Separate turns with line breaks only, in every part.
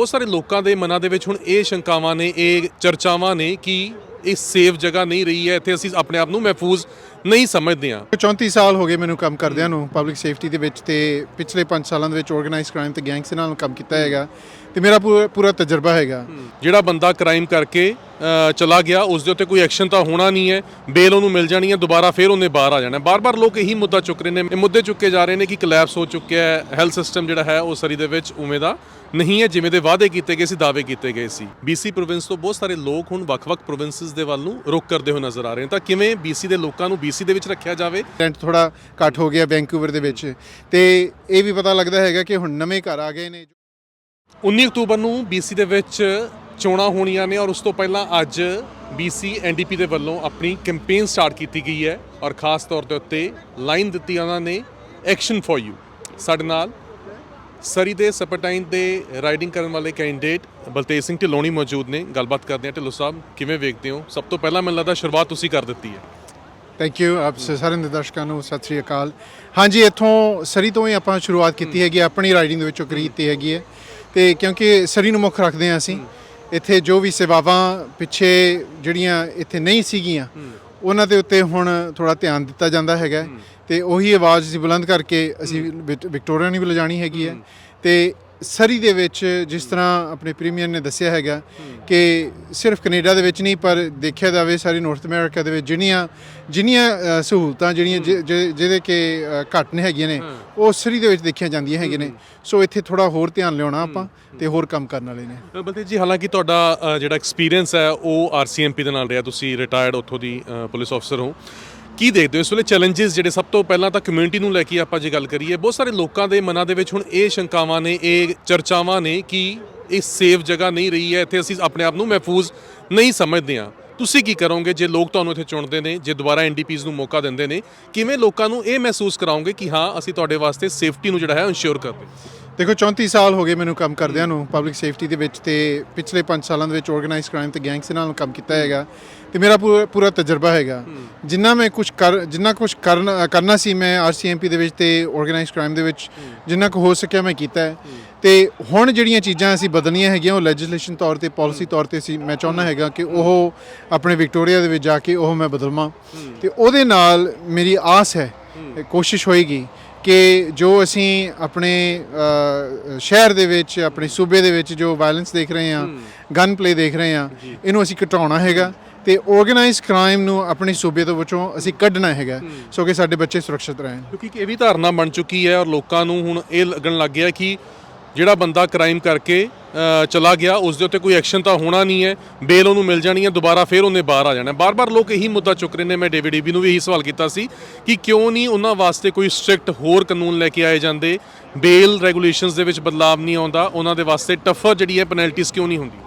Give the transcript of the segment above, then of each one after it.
ਬਹੁਤ ਸਾਰੇ ਲੋਕਾਂ ਦੇ ਮਨਾਂ ਦੇ ਵਿੱਚ ਹੁਣ ਇਹ ਸ਼ੰਕਾਵਾਂ ਨੇ, ਇਹ ਚਰਚਾਵਾਂ ਨੇ ਕਿ ਇਹ ਸੇਫ ਜਗ੍ਹਾ ਨਹੀਂ ਰਹੀ ਹੈ, ਇੱਥੇ ਅਸੀਂ ਆਪਣੇ ਆਪ ਨੂੰ ਮਹਿਫੂਜ਼ ਨਹੀਂ ਸਮਝਦੇ ਹਾਂ
34 ਸਾਲ ਹੋ ਗਏ ਮੈਨੂੰ ਕੰਮ ਕਰਦਿਆਂ ਨੂੰ ਪਬਲਿਕ ਸੇਫਟੀ ਦੇ ਵਿੱਚ ਤੇ ਪਿਛਲੇ 5 ਸਾਲਾਂ ਦੇ ਵਿੱਚ ਆਰਗੇਨਾਈਜ਼ਡ ਕ੍ਰਾਈਮ ਤੇ ਗੈਂਗਸ ਨਾਲ ਕੰਮ ਕੀਤਾ ਹੈਗਾ ਤੇ ਮੇਰਾ ਪੂਰਾ ਤਜਰਬਾ ਹੈਗਾ।
ਜਿਹੜਾ ਬੰਦਾ ਕ੍ਰਾਈਮ ਕਰਕੇ ਚਲਾ ਗਿਆ ਉਸ ਦੇ ਉੱਤੇ ਕੋਈ ਐਕਸ਼ਨ ਤਾਂ ਹੋਣਾ ਨਹੀਂ ਹੈ। ਬੇਲ ਉਹਨੂੰ ਮਿਲ ਜਾਣੀ ਹੈ ਦੁਬਾਰਾ ਫੇਰ ਉਹਨੇ ਬਾਹਰ ਆ ਜਾਣਾ ਬਾਰ-ਬਾਰ ਲੋਕ ਇਹੀ ਮੁੱਦਾ ਚੁੱਕ ਰਹੇ ਨੇ। ਇਹ ਮੁੱਦੇ ਚੁੱਕੇ ਜਾ ਰਹੇ ਨੇ ਕਿ ਕਲੈਪਸ ਹੋ ਚੁੱਕਿਆ ਹੈ। ਹੈਲਥ ਸਿਸਟਮ ਜਿਹੜਾ ਹੈ ਉਹ ਸਰੀ ਦੇ ਵਿੱਚ ਉਵੇਂ ਦਾ ਨਹੀਂ ਹੈ ਜਿਵੇਂ ਦੇ ਵਾਅਦੇ ਕੀਤੇ ਗਏ ਸੀ ਦਾਅਵੇ ਕੀਤੇ ਗਏ ਸੀ। BC ਪ੍ਰੋਵਿੰਸ ਤੋਂ ਬਹੁਤ ਸਾਰੇ ਲੋਕ ਹੁਣ ਵੱਖ-ਵੱਖ ਪ੍ਰੋਵਿੰਸਸ ਦੇ ਵੱਲ ਨੂੰ ਰੁਕ ਕਰਦੇ ਹੋਏ ਨਜ਼ਰ ਆ ਰਹੇ ਨੇ। ਤਾਂ ਕਿਵੇਂ BC ਦੇ ਲੋਕਾਂ ਨੂੰ BC ਦੇ ਵਿੱਚ ਰੱਖਿਆ ਜਾਵੇ।
ਰੈਂਟ ਥੋੜਾ ਘੱਟ ਹੋ ਗਿਆ ਵੈਂਕੂਵਰ ਦੇ ਵਿੱਚ। ਤੇ ਇਹ ਵੀ ਪਤਾ ਲੱਗਦਾ ਹੈਗਾ ਕਿ ਹੁਣ ਨਵੇਂ ਘਰ ਆ ਗਏ ਨੇ।
19 ਅਕਤੂਬਰ ਨੂੰ BC ਦੇ ਵਿੱਚ ਚੋਣਾਂ ਹੋਣੀਆਂ ਨੇ ਔਰ ਉਸ ਤੋਂ ਪਹਿਲਾਂ ਅੱਜ BC NDP ਦੇ ਵੱਲੋਂ ਆਪਣੀ ਕੈਂਪੇਨ ਸਟਾਰਟ ਕੀਤੀ ਗਈ ਹੈ ਔਰ ਖਾਸ ਤੌਰ ਦੇ ਉੱਤੇ ਲਾਈਨ ਦਿੱਤੀ ਉਹਨਾਂ ਨੇ ਐਕਸ਼ਨ ਫॉर ਯੂ ਸਾਡੇ ਨਾਲ ਸਰੀ ਦੇ ਸਪਰਟਾਈਨ ਦੇ ਰਾਈਡਿੰਗ ਕਰਨ ਵਾਲੇ ਕੈਂਡੀਡੇਟ ਬਲਤੇਜ ਸਿੰਘ ਢਿੱਲੋਂ ਮੌਜੂਦ ਨੇ। ਗੱਲਬਾਤ ਕਰਦੇ ਹਾਂ। ਢਿੱਲੋਂ ਸਾਹਿਬ ਕਿਵੇਂ ਵੇਖਦੇ ਹੋ? ਸਭ ਤੋਂ ਪਹਿਲਾਂ ਮੈਨੂੰ ਲੱਗਦਾ ਸ਼ੁਰੂਆਤ ਤੁਸੀਂ ਕਰ ਦਿੱਤੀ ਹੈ।
ਥੈਂਕ ਯੂ ਆਪ ਸਾਰੇ ਦਰਸ਼ਕਾਂ ਨੂੰ ਸਤਿ ਸ੍ਰੀ ਅਕਾਲ। ਹਾਂਜੀ ਇੱਥੋਂ ਸਰੀ ਤੋਂ ਹੀ ਆਪਾਂ ਸ਼ੁਰੂਆਤ ਕੀਤੀ ਹੈਗੀ ਆਪਣੀ ਰਾਈਡਿੰਗ ਦੇ ਵਿੱਚੋਂ ਕੀਤੀ ਹੈਗੀ ਹੈ। ਤੇ ਕਿਉਂਕਿ ਸਰੀ ਨੂੰ ਮੁੱਖ ਰੱਖਦੇ ਹਾਂ ਅਸੀਂ ਇੱਥੇ ਜੋ ਵੀ ਸੇਵਾਵਾਂ ਪਿੱਛੇ ਜਿਹੜੀਆਂ ਇੱਥੇ ਨਹੀਂ ਸੀਗੀਆਂ ਉਹਨਾਂ ਦੇ ਉੱਤੇ ਹੁਣ ਥੋੜਾ ਧਿਆਨ ਦਿੱਤਾ ਜਾਂਦਾ ਹੈਗਾ। ਤੇ ਉਹੀ ਆਵਾਜ਼ ਅਸੀਂ ਬੁਲੰਦ ਕਰਕੇ ਅਸੀਂ ਵਿਕ- ਵਿਕਟੋਰੀਆ ਨੂੰ ਵੀ ਲਿਜਾਣੀ ਹੈਗੀ ਹੈ। ਤੇ ਸਰੀ ਦੇ ਵਿੱਚ ਜਿਸ ਤਰ੍ਹਾਂ ਆਪਣੇ ਪ੍ਰੀਮੀਅਰ ਨੇ ਦੱਸਿਆ ਹੈਗਾ ਕਿ ਸਿਰਫ ਕੈਨੇਡਾ ਦੇ ਵਿੱਚ ਨਹੀਂ ਪਰ ਦੇਖਿਆ ਜਾਵੇ ਸਾਰੀ ਨਾਰਥ ਅਮਰੀਕਾ ਦੇ ਵਿੱਚ ਜਿੰਨੀਆਂ ਅ, ਸਹੂਲਤਾਂ ਜਿਹੜੀਆਂ ਜਿਹਦੇ ਕਿ ਘੱਟ ਨੇ ਹੈਗੀਆਂ ਨੇ ਉਹ ਸਰੀ ਦੇ ਵਿੱਚ ਦੇਖੀਆਂ ਜਾਂਦੀਆਂ ਹੈਗੀਆਂ ਨੇ। ਸੋ ਇੱਥੇ ਥੋੜਾ ਹੋਰ ਧਿਆਨ ਲਿਆਉਣਾ ਆਪਾਂ ਤੇ ਹੋਰ ਕੰਮ ਕਰਨ ਵਾਲੇ ਨੇ।
ਬਲਤੇਜ ਜੀ ਹਾਲਾਂਕਿ ਤੁਹਾਡਾ ਜਿਹੜਾ ਐਕਸਪੀਰੀਅੰਸ ਹੈ ਉਹ ਆਰਸੀਐਮਪੀ ਦੇ ਨਾਲ ਰਿਹਾ। ਤੁਸੀਂ ਰਿਟਾਇਰਡ ਉੱਥੋਂ ਦੀ ਪੁਲਿਸ ਅਫਸਰ ਹੋ। ਕੀ ਦੇਖਦੇ ਹੋ? ਇਸ ਵੇਲੇ ਚੈਲੰਜਸ ਜਿਹੜੇ ਸਭ ਤੋਂ ਪਹਿਲਾਂ ਤਾਂ ਕਮਿਊਨਿਟੀ ਨੂੰ ਲੈ ਕੇ ਆਪਾਂ ਜੇ ਗੱਲ ਕਰੀਏ, ਬਹੁਤ ਸਾਰੇ ਲੋਕਾਂ ਦੇ ਮਨਾਂ ਦੇ ਵਿੱਚ ਹੁਣ ਇਹ ਸ਼ੰਕਾਵਾਂ ਨੇ, ਇਹ ਚਰਚਾਵਾਂ ਨੇ ਕਿ ਇਹ ਸੇਫ ਜਗ੍ਹਾ ਨਹੀਂ ਰਹੀ ਹੈ, ਇੱਥੇ ਅਸੀਂ ਆਪਣੇ ਆਪ ਨੂੰ ਮਹਿਫੂਜ਼ ਨਹੀਂ ਸਮਝਦੇ ਹਾਂ। ਤੁਸੀਂ ਕੀ ਕਰੋਗੇ ਜੇ ਲੋਕ ਤੁਹਾਨੂੰ ਇੱਥੇ ਚੁਣਦੇ ਨੇ ਜੇ ਦੁਬਾਰਾ ਐਨਡੀਪੀਜ਼ ਨੂੰ ਮੌਕਾ ਦਿੰਦੇ ਨੇ? ਕਿਵੇਂ ਲੋਕਾਂ ਨੂੰ ਇਹ ਮਹਿਸੂਸ ਕਰਾਉਂਗੇ ਕਿ ਹਾਂ ਅਸੀਂ ਤੁਹਾਡੇ ਵਾਸਤੇ ਸੇਫਟੀ ਨੂੰ ਜਿਹੜਾ ਹੈ ਇੰਸ਼ੋਰ ਕਰਦੇ
ਦੇਖੋ 34 ਸਾਲ ਹੋ ਗਏ ਮੈਨੂੰ ਕੰਮ ਕਰਦਿਆਂ ਨੂੰ ਪਬਲਿਕ ਸੇਫਟੀ ਦੇ ਵਿੱਚ ਤੇ ਪਿਛਲੇ 5 ਸਾਲਾਂ ਦੇ ਵਿੱਚ ਆਰਗੇਨਾਈਜ਼ਡ ਕ੍ਰਾਈਮ ਤੇ ਗੈਂਗਸ ਨਾਲ ਕੰਮ ਕੀਤਾ ਹੈਗਾ ਤੇ ਮੇਰਾ ਪੂਰਾ ਤਜਰਬਾ ਹੈਗਾ। ਜਿੰਨਾ ਮੈਂ ਕੁਝ ਕਰ ਜਿੰਨਾ ਕੁਝ ਕਰਨ ਕਰਨਾ ਸੀ ਮੈਂ ਆਰਸੀਐਮਪੀ ਦੇ ਵਿੱਚ ਤੇ ਆਰਗੇਨਾਈਜ਼ਡ ਕ੍ਰਾਈਮ ਦੇ ਵਿੱਚ ਜਿੰਨਾ ਕੁ ਹੋ ਸਕਿਆ ਮੈਂ ਕੀਤਾ ਹੈ। ਤੇ ਹੁਣ ਜਿਹੜੀਆਂ ਚੀਜ਼ਾਂ ਅਸੀਂ ਬਦਲਣੀਆਂ ਹੈਗੀਆਂ ਉਹ ਲੈਜਿਸਲੇਸ਼ਨ ਤੌਰ ਤੇ ਪਾਲਿਸੀ ਤੌਰ ਤੇ ਸੀ ਮੈਂ ਚਾਹੁੰਦਾ ਹੈਗਾ ਕਿ ਉਹ ਆਪਣੇ ਵਿਕਟੋਰੀਆ ਦੇ ਵਿੱਚ ਜਾ ਕੇ ਉਹ ਮੈਂ ਬਦਲਵਾਂ। ਤੇ ਉਹਦੇ ਨਾਲ ਮੇਰੀ ਆਸ ਹੈ ਕੋਸ਼ਿਸ਼ ਹੋਏਗੀ ਕਿ ਜੋ ਅਸੀਂ ਆਪਣੇ ਸ਼ਹਿਰ ਦੇ ਵਿੱਚ ਆਪਣੇ ਸੂਬੇ ਦੇ ਵਿੱਚ ਜੋ ਵਾਇਲੈਂਸ ਦੇਖ ਰਹੇ ਹਾਂ ਗਨ ਪਲੇ ਦੇਖ ਰਹੇ ਹਾਂ ਇਹਨੂੰ ਅਸੀਂ ਘਟਾਉਣਾ ਹੈਗਾ ਤੇ ਆਰਗੇਨਾਈਜ਼ਡ ਕ੍ਰਾਈਮ ਨੂੰ ਆਪਣੇ ਸੂਬੇ ਤੋਂ ਵਿੱਚੋਂ ਅਸੀਂ ਕੱਢਣਾ ਹੈਗਾ ਸੋ ਕਿ ਸਾਡੇ ਬੱਚੇ ਸੁਰੱਖਿਅਤ ਰਹਿਣ।
ਕਿਉਂਕਿ ਇਹ ਵੀ ਧਾਰਨਾ ਬਣ ਚੁੱਕੀ ਹੈ ਔਰ ਲੋਕਾਂ ਨੂੰ ਹੁਣ ਇਹ ਲੱਗਣ ਲੱਗ ਗਿਆ ਕਿ ਜਿਹੜਾ ਬੰਦਾ ਕ੍ਰਾਈਮ ਕਰਕੇ ਚਲਾ ਗਿਆ, ਉਸ ਦੇ ਉੱਤੇ ਕੋਈ ਐਕਸ਼ਨ ਤਾਂ ਹੋਣਾ ਨਹੀਂ ਹੈ ਬੇਲ ਉਹਨੂੰ ਮਿਲ ਜਾਣੀ ਹੈ, ਦੁਬਾਰਾ ਫਿਰ ਉਹਨੇ ਬਾਹਰ ਆ ਜਾਣਾ ਬਾਰ-ਬਾਰ ਲੋਕ ਇਹੀ ਮੁੱਦਾ ਚੁੱਕ ਰਹੇ ਨੇ, ਮੈਂ ਡੇਵਿਡ ਈਬੀ ਨੂੰ ਵੀ ਇਹੀ ਸਵਾਲ ਕੀਤਾ ਸੀ ਕਿ ਕਿਉਂ ਨਹੀਂ ਉਹਨਾਂ ਵਾਸਤੇ ਕੋਈ ਸਟ੍ਰਿਕਟ ਹੋਰ ਕਾਨੂੰਨ ਲੈ ਕੇ ਆਏ ਜਾਂਦੇ? ਬੇਲ ਰੈਗੂਲੇਸ਼ਨਸ ਦੇ ਵਿੱਚ ਬਦਲਾਅ ਨਹੀਂ ਆਉਂਦਾ, ਉਹਨਾਂ ਦੇ ਵਾਸਤੇ ਟਫਰ ਜਿਹੜੀ ਹੈ ਪੈਨਲਟੀਜ਼ ਕਿਉਂ ਨਹੀਂ ਹੁੰਦੀ?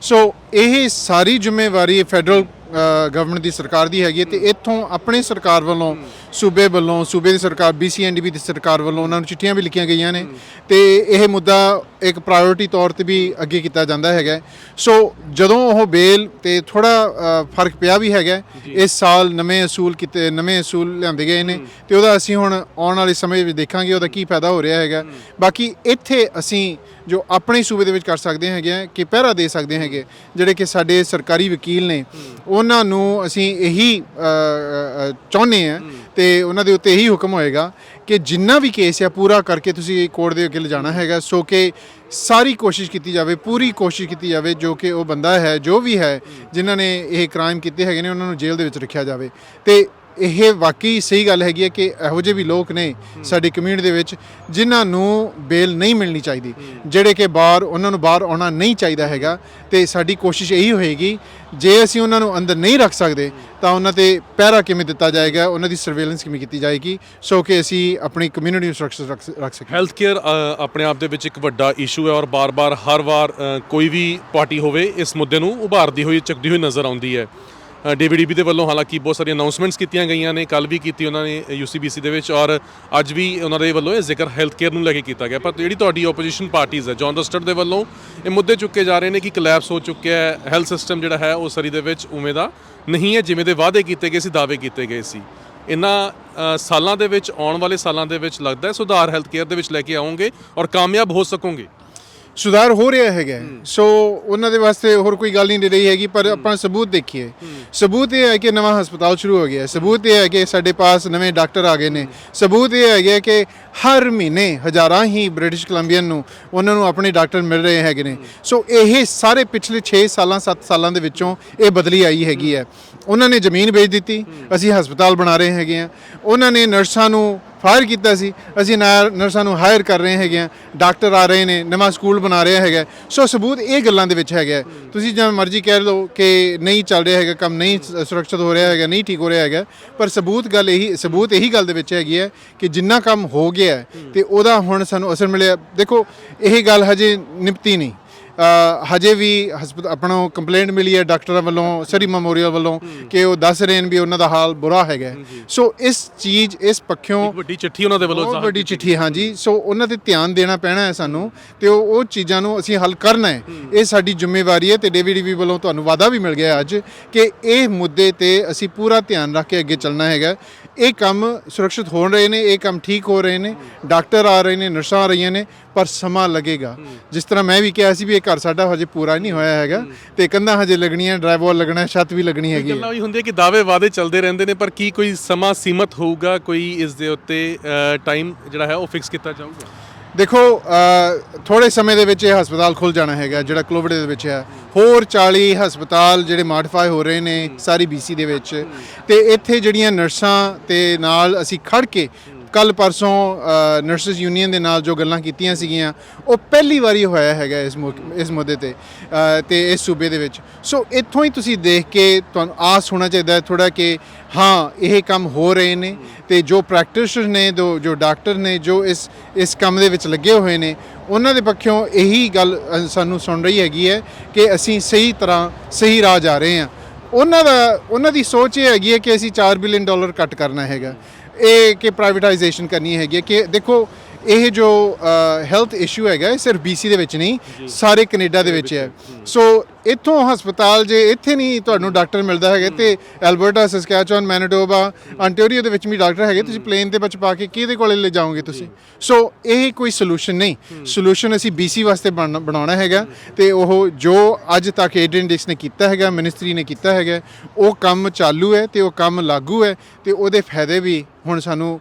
ਸੋ ਇਹ ਸਾਰੀ ਜ਼ਿੰਮੇਵਾਰੀ ਫੈਡਰਲ ਗਵਰਨਮੈਂਟ ਦੀ ਸਰਕਾਰ ਦੀ ਹੈਗੀ ਹੈ ਤੇ ਇੱਥੋਂ ਆਪਣੀ ਸਰਕਾਰ ਵੱਲੋਂ ਸੂਬੇ ਵੱਲੋਂ ਸੂਬੇ ਦੀ ਸਰਕਾਰ BCNDB ਦੀ ਸਰਕਾਰ ਵੱਲੋਂ ਉਹਨਾਂ ਨੂੰ ਚਿੱਠੀਆਂ ਵੀ ਲਿਖੀਆਂ ਗਈਆਂ ਨੇ ਤੇ ਇਹ ਮੁੱਦਾ ਇੱਕ ਪ੍ਰਾਇੋਰਟੀ ਤੌਰ ਤੇ ਵੀ ਅੱਗੇ ਕੀਤਾ ਜਾਂਦਾ ਹੈਗਾ। ਸੋ ਜਦੋਂ ਉਹ ਬੇਲ ਤੇ ਥੋੜਾ ਫ਼ਰਕ ਪਿਆ ਵੀ ਹੈਗਾ। ਇਸ ਸਾਲ ਨਵੇਂ ਅਸੂਲ ਕੀਤੇ ਨਵੇਂ ਅਸੂਲ ਲਿਆਂਦੇ ਗਏ ਨੇ ਤੇ ਉਹਦਾ ਅਸੀਂ ਹੁਣ ਆਉਣ ਵਾਲੇ ਸਮੇਂ ਵਿੱਚ ਦੇਖਾਂਗੇ ਉਹਦਾ ਕੀ ਫਾਇਦਾ ਹੋ ਰਿਹਾ ਹੈਗਾ ਬਾਕੀ ਇੱਥੇ ਅਸੀਂ ਜੋ ਆਪਣੇ ਸੂਬੇ ਦੇ ਵਿੱਚ ਕਰ ਸਕਦੇ ਹੈਗੇ ਆ ਕਿ ਪਹਿਰਾ ਦੇ ਸਕਦੇ ਹੈਗੇ ਜਿਹੜੇ ਕਿ ਸਾਡੇ ਸਰਕਾਰੀ ਵਕੀਲ ਨੇ ਉਹਨਾਂ ਨੂੰ ਅਸੀਂ ਇਹੀ ਚਾਹੁੰਦੇ ਆ ਤੇ ਉਹਨਾਂ ਦੇ ਉੱਤੇ ਇਹੀ ਹੁਕਮ ਹੋਏਗਾ ਕਿ ਜਿੰਨਾ ਵੀ ਕੇਸ ਆ ਪੂਰਾ ਕਰਕੇ ਤੁਸੀਂ ਕੋਰਟ ਦੇ ਅੱਗੇ ਲਿਜਾਣਾ ਹੈਗਾ ਸੋ ਕਿ ਸਾਰੀ ਕੋਸ਼ਿਸ਼ ਕੀਤੀ ਜਾਵੇ ਪੂਰੀ ਕੋਸ਼ਿਸ਼ ਕੀਤੀ ਜਾਵੇ ਜੋ ਕਿ ਉਹ ਬੰਦਾ ਹੈ ਜੋ ਵੀ ਹੈ ਜਿਨ੍ਹਾਂ ਨੇ ਇਹ ਕ੍ਰਾਈਮ ਕੀਤੇ ਹੈਗੇ ਨੇ ਉਹਨਾਂ ਨੂੰ ਜੇਲ੍ਹ ਦੇ ਵਿੱਚ ਰੱਖਿਆ ਜਾਵੇ। ਤੇ ਇਹ ਵਾਕਈ ਸਹੀ ਗੱਲ ਹੈਗੀ ਹੈ ਕਿ ਇਹੋ ਜਿਹੇ ਵੀ ਲੋਕ ਨੇ ਸਾਡੀ ਕਮਿਊਨਿਟੀ ਦੇ ਵਿੱਚ ਜਿਨ੍ਹਾਂ ਨੂੰ ਬੇਲ ਨਹੀਂ ਮਿਲਣੀ ਚਾਹੀਦੀ। ਜਿਹੜੇ ਕਿ ਬਾਹਰ ਉਹਨਾਂ ਨੂੰ ਬਾਹਰ ਆਉਣਾ ਨਹੀਂ ਚਾਹੀਦਾ ਹੈਗਾ ਤੇ ਸਾਡੀ ਕੋਸ਼ਿਸ਼ ਇਹੀ ਹੋਏਗੀ ਜੇ ਅਸੀਂ ਉਹਨਾਂ ਨੂੰ ਅੰਦਰ ਨਹੀਂ ਰੱਖ ਸਕਦੇ ਤਾਂ ਉਹਨਾਂ ਤੇ ਪਹਿਰਾ ਕਿਵੇਂ ਦਿੱਤਾ ਜਾਏਗਾ ਉਹਨਾਂ ਦੀ ਸਰਵੇਲੈਂਸ ਕਿਵੇਂ ਕੀਤੀ ਜਾਏਗੀ ਸੋ ਕਿ ਅਸੀਂ ਆਪਣੀ ਕਮਿਊਨਿਟੀ ਨੂੰ ਸੁਰੱਖਿਅਤ ਰੱਖ ਰੱਖ ਸਕੀਏ।
ਹੈਲਥ ਕੇਅਰ ਆਪਣੇ ਆਪ ਦੇ ਵਿੱਚ ਇੱਕ ਵੱਡਾ ਇਸ਼ੂ ਹੈ ਔਰ ਬਾਰ-ਬਾਰ ਹਰ ਵਾਰ ਅ, ਕੋਈ ਵੀ ਪਾਰਟੀ ਹੋਵੇ ਇਸ ਮੁੱਦੇ ਨੂੰ ਉਭਾਰਦੀ ਹੋਈ ਚੱਕਦੀ ਹੋਈ ਨਜ਼ਰ ਆਉਂਦੀ ਹੈ। ਡੀਵੀਡੀਬੀ ਦੇ ਵੱਲੋਂ ਹਾਲਾਂਕਿ ਬਹੁਤ ਸਾਰੀਆਂ ਅਨਾਉਂਸਮੈਂਟਸ ਕੀਤੀਆਂ ਗਈਆਂ ਨੇ ਕੱਲ ਵੀ ਕੀਤੀ ਉਹਨਾਂ ਨੇ ਯੂਸੀਬੀਸੀ ਦੇ ਵਿੱਚ ਔਰ ਅੱਜ ਵੀ ਉਹਨਾਂ ਦੇ ਵੱਲੋਂ ਇਹ ਜ਼ਿਕਰ ਹੈਲਥ ਕੇਅਰ ਨੂੰ ਲੈ ਕੇ ਕੀਤਾ ਗਿਆ। ਪਰ ਜਿਹੜੀ ਤੁਹਾਡੀ ਆਪੋਜੀਸ਼ਨ ਪਾਰਟੀਆਂ ਹੈ ਜੌਨ ਦਸਟਰ ਦੇ ਵੱਲੋਂ ਇਹ ਮੁੱਦੇ ਚੁੱਕੇ ਜਾ ਰਹੇ ਨੇ ਕਿ ਕਲੈਪਸ ਹੋ ਚੁੱਕਿਆ ਹੈ ਹੈਲਥ ਸਿਸਟਮ ਜਿਹੜਾ ਹੈ ਉਹ ਸਰੀ ਦੇ ਵਿੱਚ ਉਵੇਂ ਦਾ ਨਹੀਂ ਹੈ, ਜਿਵੇਂ ਦੇ ਵਾਅਦੇ ਕੀਤੇ ਗਏ ਸੀ, ਦਾਅਵੇ ਕੀਤੇ ਗਏ ਸੀ। ਇਹਨਾਂ ਸਾਲਾਂ ਦੇ ਵਿੱਚ, ਆਉਣ ਵਾਲੇ ਸਾਲਾਂ ਦੇ ਵਿੱਚ ਲੱਗਦਾ ਹੈ ਸੁਧਾਰ ਹੈਲਥ ਕੇਅਰ ਦੇ ਵਿੱਚ ਲੈ ਕੇ ਆਉਂਗੇ ਔਰ ਕਾਮਯਾਬ ਹੋ ਸਕੋਗੇ।
ਸੁਧਾਰ ਹੋ ਰਿਹਾ ਹੈਗਾ। ਸੋ ਉਹਨਾਂ ਦੇ ਵਾਸਤੇ ਹੋਰ ਕੋਈ ਗੱਲ ਨਹੀਂ ਰਹੀ ਹੈਗੀ ਪਰ ਆਪਾਂ ਸਬੂਤ ਦੇਖੀਏ। ਸਬੂਤ ਇਹ ਹੈ ਕਿ ਨਵਾਂ ਹਸਪਤਾਲ ਸ਼ੁਰੂ ਹੋ ਗਿਆ। ਹੈ। ਸਬੂਤ ਇਹ ਹੈ ਕਿ ਸਾਡੇ ਪਾਸ ਨਵੇਂ ਡਾਕਟਰ ਆ ਗਏ ਨੇ। ਸਬੂਤ ਇਹ ਹੈਗਾ ਕਿ ਹਰ ਮਹੀਨੇ ਹਜ਼ਾਰਾਂ ਹੀ ਬ੍ਰਿਟਿਸ਼ ਕੋਲੰਬੀਅਨ ਨੂੰ ਉਹਨਾਂ ਨੂੰ ਆਪਣੇ ਡਾਕਟਰ ਮਿਲ ਰਹੇ ਹੈਗੇ ਨੇ। ਸੋ ਇਹ ਸਾਰੇ ਪਿਛਲੇ 6 ਸਾਲਾਂ 7 ਸਾਲਾਂ ਦੇ ਵਿੱਚੋਂ ਇਹ ਬਦਲੀ ਆਈ ਹੈਗੀ ਹੈ। ਉਹਨਾਂ ਨੇ ਜ਼ਮੀਨ ਵੇਚ ਦਿੱਤੀ। ਅਸੀਂ ਹਸਪਤਾਲ ਬਣਾ ਰਹੇ ਹੈਗੇ ਆ ਉਹਨਾਂ ਨੇ ਨਰਸਾਂ ਨੂੰ ਫਾਇਰ ਕੀਤਾ ਸੀ, ਅਸੀਂ ਨਰਸਾਂ ਨੂੰ ਹਾਇਰ ਕਰ ਰਹੇ ਹੈਗੇ ਆ ਡਾਕਟਰ ਆ ਰਹੇ ਨੇ, ਨਵਾਂ ਸਕੂਲ ਬਣਾ ਰਿਹਾ ਹੈਗਾ ਸੋ ਸਬੂਤ ਇਹ ਗੱਲਾਂ ਦੇ ਵਿੱਚ ਹੈਗਾ ਤੁਸੀਂ ਜਿਵੇਂ ਮਰਜ਼ੀ ਕਹਿ ਲਓ ਕਿ ਨਹੀਂ ਚੱਲ ਰਿਹਾ ਹੈਗਾ, ਕੰਮ ਨਹੀਂ ਸੁਰੱਖਿਅਤ ਹੋ ਰਿਹਾ ਹੈਗਾ, ਨਹੀਂ ਠੀਕ ਹੋ ਰਿਹਾ ਹੈਗਾ, ਪਰ ਸਬੂਤ ਗੱਲ ਇਹੀ, ਸਬੂਤ ਇਹੀ ਗੱਲ ਦੇ ਵਿੱਚ ਹੈਗੀ ਹੈ ਕਿ ਜਿੰਨਾ ਕੰਮ ਹੋ ਗਿਆ ਹੈ ਤੇ ਉਹਦਾ ਹੁਣ ਸਾਨੂੰ ਅਸਰ ਮਿਲਿਆ। ਦੇਖੋ, ਇਹ ਗੱਲ ਹਜੇ ਨਿਪਤੀ ਨਹੀਂ। ਹਜੇ ਵੀ ਹਸਪਤਾਲ ਆਪਣਾ ਕੰਪਲੇਂਟ ਮਿਲੀ ਹੈ ਡਾਕਟਰਾਂ ਵੱਲੋਂ ਸਰੀ ਮੈਮੋਰੀਅਲ ਵੱਲੋਂ ਕਿ ਉਹ ਦੱਸ ਰਹੇ ਨੇ ਵੀ ਉਹਨਾਂ ਦਾ ਹਾਲ ਬੁਰਾ ਹੈਗਾ ਸੋ ਇਸ ਚੀਜ਼ ਇਸ ਪੱਖੋਂ
ਵੱਡੀ ਚਿੱਠੀ ਉਹਨਾਂ ਦੇ ਵੱਲੋਂ
ਬਹੁਤ ਵੱਡੀ ਚਿੱਠੀ ਹਾਂਜੀ। ਸੋ ਉਹਨਾਂ ਤੇ ਧਿਆਨ ਦੇਣਾ ਪੈਣਾ ਹੈ ਸਾਨੂੰ ਤੇ ਉਹ ਉਹ ਚੀਜ਼ਾਂ ਨੂੰ ਅਸੀਂ ਹੱਲ ਕਰਨਾ ਹੈ। ਇਹ ਸਾਡੀ ਜ਼ਿੰਮੇਵਾਰੀ ਹੈ ਤੇ ਡੇਵੀਡੀਵੀ ਵੱਲੋਂ ਤੁਹਾਨੂੰ ਵਾਅਦਾ ਵੀ ਮਿਲ ਗਿਆ ਅੱਜ ਕਿ ਇਹ ਮੁੱਦੇ ਤੇ ਅਸੀਂ ਪੂਰਾ ਧਿਆਨ ਰੱਖ ਕੇ ਅੱਗੇ ਚੱਲਣਾ ਹੈਗਾ ਇਹ ਕੰਮ ਸੁਰੱਖਿਅਤ ਹੋ ਰਹੇ ਨੇ ਇਹ ਕੰਮ ਠੀਕ ਹੋ ਰਹੇ ਨੇ ਡਾਕਟਰ ਆ ਰਹੇ ਨੇ ਨਰਸਾਂ ਆ ਰਹੀਆਂ ਨੇ ਪਰ ਸਮਾਂ ਲੱਗੇਗਾ। ਜਿਸ ਤਰ੍ਹਾਂ ਮੈਂ ਵੀ ਕਿਹਾ ਸੀ ਵੀ ਇਹ ਘਰ ਸਾਡਾ ਹਜੇ ਪੂਰਾ ਨਹੀਂ ਹੋਇਆ ਹੈਗਾ ਤੇ ਕੰਧਾਂ ਹਜੇ ਲੱਗਣੀਆਂ ਡਰਾਈਵਰ ਲੱਗਣਾ ਛੱਤ ਵੀ ਲੱਗਣੀ ਹੈਗੀ ਹੈ।
ਗੱਲਾਂ ਵੀ ਹੁੰਦੀਆਂ ਕਿ ਦਾਅਵੇ ਵਾਅਦੇ ਚੱਲਦੇ ਰਹਿੰਦੇ ਨੇ ਪਰ ਕੀ ਕੋਈ ਸਮਾਂ ਸੀਮਤ ਹੋਊਗਾ ਕੋਈ ਇਸ ਦੇ ਉੱਤੇ ਟਾਈਮ ਜਿਹੜਾ ਹੈ ਉਹ ਫਿਕਸ ਕੀਤਾ ਜਾਊਗਾ?
ਦੇਖੋ ਅ, ਥੋੜੇ ਸਮੇਂ ਦੇ ਵਿੱਚ ਇਹ ਹਸਪਤਾਲ ਖੁੱਲ ਜਾਣਾ ਹੈਗਾ ਜਿਹੜਾ ਕੋਵਿਡ ਦੇ ਵਿੱਚ ਹੈ। ਹੋਰ 40 ਹਸਪਤਾਲ ਜਿਹੜੇ ਮੋਡੀਫਾਈ ਹੋ ਰਹੇ ਨੇ ਸਾਰੀ BC ਦੇ ਵਿੱਚ। ਤੇ ਇੱਥੇ ਜਿਹੜੀਆਂ ਨਰਸਾਂ ਤੇ ਨਾਲ ਅਸੀਂ ਖੜ ਕੇ ਕੱਲ ਪਰਸੋਂ ਨਰਸਸ ਯੂਨੀਅਨ ਦੇ ਨਾਲ ਜੋ ਗੱਲਾਂ ਕੀਤੀਆਂ ਸੀਗੀਆਂ ਉਹ ਪਹਿਲੀ ਵਾਰੀ ਹੋਇਆ ਹੈਗਾ ਇਸ ਮੌਕੇ- ਇਸ ਮੁੱਦੇ ਤੇ ਅ, ਤੇ ਇਸ ਸੂਬੇ ਦੇ ਵਿੱਚ। ਸੋ ਇੱਥੋਂ ਹੀ ਤੁਸੀਂ ਦੇਖ ਕੇ ਤੁਹਾਨੂੰ ਆਸ ਹੋਣਾ ਚਾਹੀਦਾ ਥੋੜਾ ਕਿ ਹਾਂ ਇਹ ਕੰਮ ਹੋ ਰਹੇ ਨੇ ਤੇ ਜੋ ਪ੍ਰੈਕਟੀਸ਼ਨਰ ਨੇ ਜੋ ਜੋ ਡਾਕਟਰ ਨੇ ਜੋ ਇਸ ਇਸ ਕੰਮ ਦੇ ਵਿੱਚ ਲੱਗੇ ਹੋਏ ਨੇ ਉਹਨਾਂ ਦੇ ਪੱਖੋਂ ਇਹੀ ਗੱਲ ਸਾਨੂੰ ਸੁਣ ਰਹੀ ਹੈਗੀ ਹੈ ਕਿ ਅਸੀਂ ਸਹੀ ਤਰ੍ਹਾਂ ਸਹੀ ਰਾਹ ਜਾ ਰਹੇ ਹਾਂ। ਉਹਨਾਂ ਦਾ ਉਹਨਾਂ ਦੀ ਸੋਚ ਇਹ ਹੈਗੀ ਹੈ ਕਿ ਅਸੀਂ 4 ਬਿਲੀਅਨ ਡਾਲਰ ਕੱਟ ਕਰਨਾ ਹੈਗਾ। ਇਹ ਕਿ ਪ੍ਰਾਈਵੇਟਾਈਜੇਸ਼ਨ ਕਰਨੀ ਹੈਗੀ ਹੈ ਕਿ ਦੇਖੋ ਇਹ ਜੋ ਹੈਲਥ ਇਸ਼ੂ ਹੈਗਾ ਇਹ ਸਿਰਫ BC ਦੇ ਵਿੱਚ ਨਹੀਂ ਸਾਰੇ ਕੈਨੇਡਾ ਦੇ ਵਿੱਚ ਹੈ। ਸੋ ਇੱਥੋਂ ਹਸਪਤਾਲ ਜੇ ਇੱਥੇ ਨਹੀਂ ਤੁਹਾਨੂੰ ਡਾਕਟਰ ਮਿਲਦਾ ਹੈਗਾ ਤੇ ਐਲਬਰਟਾ ਸਸਕੈਚੁਅਨ ਮੈਨੀਟੋਬਾ ਆਂਟੇਰੀਓ ਦੇ ਵਿੱਚ ਵੀ ਡਾਕਟਰ ਹੈਗੇ, ਤੁਸੀਂ ਪਲੇਨ ਤੇ ਵਿੱਚ ਪਾ ਕੇ ਕਿਹਦੇ ਕੋਲੇ ਲੈ ਜਾਓਗੇ ਤੁਸੀਂ? ਸੋ ਇਹ ਕੋਈ ਸੋਲੂਸ਼ਨ ਨਹੀਂ। ਸੋਲੂਸ਼ਨ ਅਸੀਂ BC ਵਾਸਤੇ ਬਣ- ਬਣਾਉਣਾ ਹੈਗਾ ਤੇ ਉਹ ਜੋ ਅੱਜ ਤੱਕ ਏਡਨ ਡਿਕਸ ਨੇ ਕੀਤਾ ਹੈਗਾ ਮਿਨਿਸਟਰੀ ਨੇ ਕੀਤਾ ਹੈਗਾ, ਉਹ ਕੰਮ ਚਾਲੂ ਹੈ ਤੇ ਉਹ ਕੰਮ ਲਾਗੂ ਹੈ ਤੇ ਉਹਦੇ ਫਾਇਦੇ ਵੀ ਹੁਣ ਸਾਨੂੰ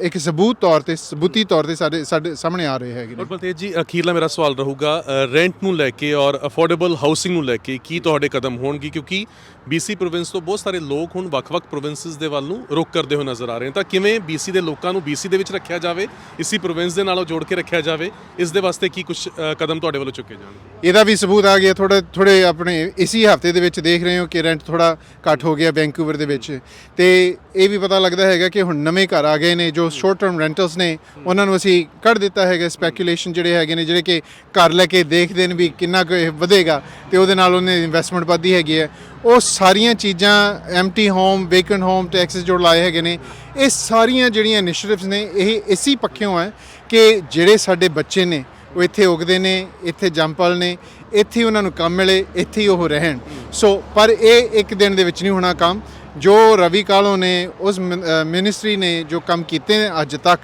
ਇੱਕ ਸਬੂਤ ਤੌਰ ਤੇ, ਸਬੂਤੀ ਤੌਰ ਤੇ ਸਾਡੇ ਸਾਡੇ ਸਾਹਮਣੇ ਆ ਰਹੇ ਹੈਗੇ ਨੇ।
ਔਰ ਬਲਤੇਜ ਜੀ, ਅਖੀਰਲਾ ਮੇਰਾ ਸਵਾਲ ਰਹੂਗਾ ਰੈਂਟ ਨੂੰ ਲੈ ਕੇ ਔਰ ਅਫੋਰਡੇਬਲ ਹਾਊਸਿੰਗ ਨੂੰ ਲੈ ਕੇ ਕੀ ਤੁਹਾਡੇ ਕਦਮ ਹੋਣਗੇ? ਕਿਉਂਕਿ BC ਪ੍ਰੋਵਿੰਸ ਤੋਂ ਬਹੁਤ ਸਾਰੇ ਲੋਕ ਹੁਣ ਵੱਖ-ਵੱਖ ਪ੍ਰੋਵਿੰਸਸ ਦੇ ਵੱਲ ਨੂੰ ਰੁਕ ਕਰਦੇ ਹੋਏ ਨਜ਼ਰ ਆ ਰਹੇ ਹਨ। ਤਾਂ ਕਿਵੇਂ BC ਦੇ ਲੋਕਾਂ ਨੂੰ BC ਦੇ ਵਿੱਚ ਰੱਖਿਆ ਜਾਵੇ, ਇਸੀ ਪ੍ਰੋਵਿੰਸ ਦੇ ਨਾਲੋਂ ਜੋੜ ਕੇ ਰੱਖਿਆ ਜਾਵੇ, ਇਸ ਦੇ ਵਾਸਤੇ ਕੀ ਕੁਝ ਕਦਮ ਤੁਹਾਡੇ ਵੱਲੋਂ ਚੁੱਕੇ ਜਾਣਗੇ
ਇਹਦਾ ਵੀ ਸਬੂਤ ਆ ਗਿਆ ਥੋੜੇ ਥੋੜੇ ਆਪਣੇ ਇਸੀ ਹਫ਼ਤੇ ਦੇ ਵਿੱਚ ਦੇਖ ਰਹੇ ਹੋ ਕਿ ਰੈਂਟ ਥੋੜਾ ਘੱਟ ਹੋ ਗਿਆ ਵੈਂਕੂਵਰ ਦੇ ਵਿੱਚ। ਤੇ ਇਹ ਵੀ ਪਤਾ ਲੱਗਦਾ ਹੈਗਾ ਕਿ ਹੁਣ ਨਵੇਂ ਘਰ ਆ ਗਏ ਨੇ, ਜੋ ਸ਼ਾਰਟ ਟਰਮ ਰੈਂਟਲਸ ਨੇ, ਉਹਨਾਂ ਨੂੰ ਅਸੀਂ ਕੱਢ ਦਿੱਤਾ ਹੈਗਾ ਸਪੈਕੂਲੇਸ਼ਨ ਜਿਹੜੇ ਹੈਗੇ ਨੇ, ਜਿਹੜੇ ਕਿ ਘਰ ਲੈ ਕੇ ਦੇਖਦੇ ਨੇ ਵੀ ਕਿੰਨਾ ਕੁ ਵਧੇਗਾ ਤੇ ਉਹਦੇ ਨਾਲ ਉਹਨੇ ਇਨਵੈਸਟਮੈਂਟ ਵੱਧਦੀ ਹੈਗੀ ਹੈ। ਉਹ ਸਾਰੀਆਂ ਚੀਜ਼ਾਂ empty home vacant home taxes ਜੋ ਲਾਏ ਹੈਗੇ ਨੇ। ਇਹ ਸਾਰੀਆਂ ਜਿਹੜੀਆਂ ਇਨੀਸ਼ੀਏਟਿਵਸ ਨੇ, ਇਹ ਇਸੀ ਪੱਖਿਓਂ ਹੈ ਕਿ ਜਿਹੜੇ ਸਾਡੇ ਬੱਚੇ ਨੇ, ਉਹ ਇੱਥੇ ਉਗਦੇ ਨੇ, ਇੱਥੇ ਜੰਪਲ ਨੇ, ਇੱਥੇ ਉਹਨਾਂ ਨੂੰ ਕੰਮ ਮਿਲੇ, ਇੱਥੇ ਉਹ ਰਹਿਣ। ਸੋ ਪਰ ਇਹ ਇੱਕ ਦਿਨ ਦੇ ਵਿੱਚ ਨਹੀਂ ਹੋਣਾ ਕੰਮ। ਜੋ ਰਵੀ ਕਾਲੋ ਨੇ, ਉਸ ਮਿਨਿਸਟਰੀ ਨੇ ਜੋ ਕੰਮ ਕੀਤੇ ਨੇ ਅੱਜ ਤੱਕ,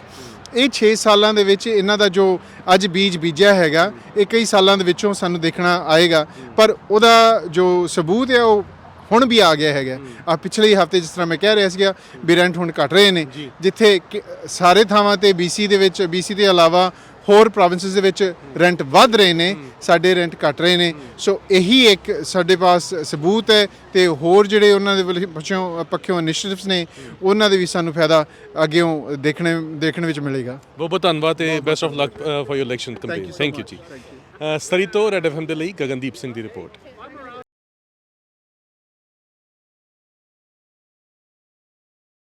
ਇਹ 6 ਸਾਲਾਂ ਦੇ ਵਿੱਚ ਇਹਨਾਂ ਦਾ ਜੋ ਅੱਜ ਬੀਜ ਬੀਜਿਆ ਹੈਗਾ, ਇਹ ਕਈ ਸਾਲਾਂ ਦੇ ਵਿੱਚੋਂ ਸਾਨੂੰ ਦੇਖਣਾ ਆਏਗਾ। ਪਰ ਉਹਦਾ ਜੋ ਸਬੂਤ ਹੈ, ਉਹ ਹੁਣ ਵੀ ਆ ਗਿਆ ਹੈਗਾ। ਆ ਪਿਛਲੇ ਹਫ਼ਤੇ ਜਿਸ ਤਰ੍ਹਾਂ ਮੈਂ ਕਹਿ ਰਿਹਾ ਸੀਗਾ ਵੀ ਰੈਂਟ ਹੁਣ ਘਟ ਰਹੇ ਨੇ। ਜਿੱਥੇ ਸਾਰੇ ਥਾਵਾਂ ਤੇ BC ਦੇ ਵਿੱਚ BC ਦੇ ਇਲਾਵਾ ਹੋਰ ਪ੍ਰੋਵਿੰਸਸ ਦੇ ਵਿੱਚ ਰੈਂਟ ਵੱਧ ਰਹੇ ਨੇ ਸਾਡੇ ਰੈਂਟ ਘਟ ਰਹੇ ਨੇ। ਸੋ ਇਹੀ ਇੱਕ ਸਾਡੇ ਪਾਸ ਸਬੂਤ ਹੈ ਤੇ ਹੋਰ ਜਿਹੜੇ ਉਹਨਾਂ ਦੇ ਵੱਲ- ਪੱਖੋਂ ਇਨੀਸ਼ੀਏਟਿਵਸ ਨੇ ਉਹਨਾਂ ਦੇ ਵੀ ਸਾਨੂੰ ਫਾਇਦਾ ਅੱਗੇੋਂ ਦੇਖਣੇ ਦੇਖਣ ਵਿੱਚ ਮਿਲੇਗਾ।
ਬਹੁਤ ਬਹੁਤ ਧੰਨਵਾਦ ਤੇ best of luck for your election campaign thank you ji. ਤੋਂ ਰੈਡ ਐਫਐਮ ਦੇ ਲਈ ਗਗਨਦੀਪ ਸਿੰਘ ਦੀ ਰਿਪੋਰਟ